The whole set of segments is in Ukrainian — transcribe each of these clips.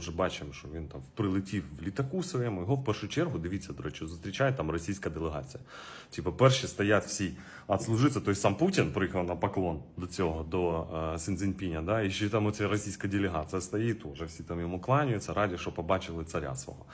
Вже бачимо, що він там прилетів в літаку своєму. Його в першу чергу, дивіться, до речі, зустрічає там російська делегація. Типу, перші стоять всі. А той сам Путін приїхав на поклон до цього, до е, Сінцзіньпіня, да, і ще там оця російська делегація стоїть, уже всі там йому кланяються, раді, що побачили царя свого.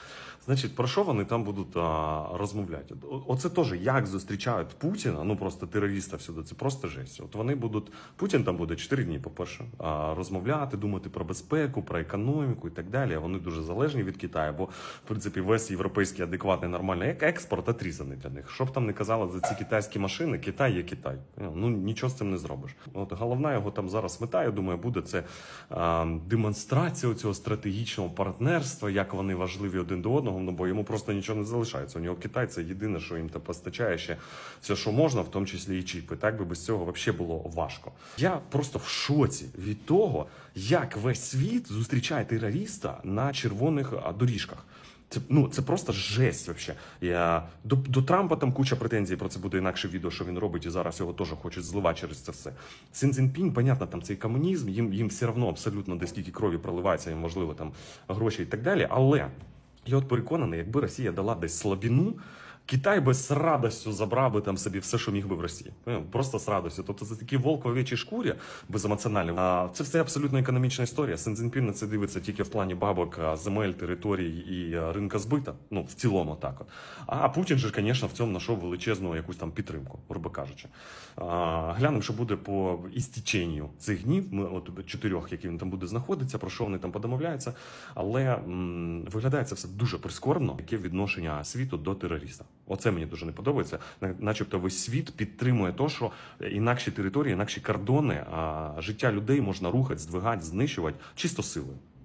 Значить, про що вони там будуть а, розмовляти? Оце теж як зустрічають Путіна, ну просто терориста всюди, це просто жесть. От вони будуть, Путін там буде 4 дні, по-перше, а, розмовляти, думати про безпеку, про економіку і так далі. А Вони дуже залежні від Китаю, бо в принципі весь європейський адекватний нормальний експорт отрізаний для них. Що б там не казали за ці китайські машини, Китай є Китай. Ну нічого з цим не зробиш. От головна його там зараз мета, я думаю, буде це а, демонстрація цього стратегічного партнерства, як вони важливі один до одного. Ну бо йому просто нічого не залишається. У нього Китай це єдине, що їм та постачає ще все, що можна, в тому числі і чіпи. Так би без цього взагалі було важко. Я просто в шоці від того, як весь світ зустрічає терориста на червоних доріжках. Це ну це просто жесть. Вообще. Я до, до Трампа там куча претензій. Про це буде інакше відео, що він робить, і зараз його теж хочуть зливати через це все. Син Цзіньпінь, понятно, там цей комунізм, їм їм все одно абсолютно де скільки крові проливається, їм можливо там гроші і так далі. Але я от переконаний, якби Росія дала десь слабіну. Китай би з радістю забрав би там собі все, що міг би в Росії. Просто з радістю. Тобто це такі волк в овечій шкурі беземоціональні. А це все абсолютно економічна історія. Сен Цзіньпін на це дивиться тільки в плані бабок, земель, територій і ринка збита. Ну, в цілому так от. А Путін же, звісно, в цьому знайшов величезну якусь там підтримку, грубо кажучи. Глянемо, що буде по істіченню цих днів. Ми от чотирьох, які він там буде знаходитися, про що вони там подомовляються. Але м, виглядає це все дуже прискорбно, яке відношення світу до терориста. Оце мені дуже не подобається. Начебто весь світ підтримує те, що інакші території, інакші кордони, а життя людей можна рухати, здвигати, знищувати чисто силою.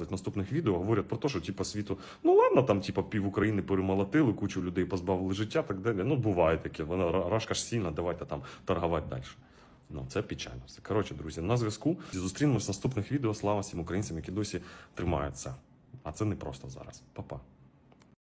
в наступних відео, говорять про те, що типу, світу, ну ладно, там типу, пів України перемолотили, кучу людей позбавили життя, так далі. Ну буває таке. Вона рашка ж сильна, давайте там торгувати далі. Ну, це печально. Все. Коротше, друзі, на зв'язку. Зустрінемось в наступних відео. Слава всім українцям, які досі тримаються. А це не просто зараз. Па-па.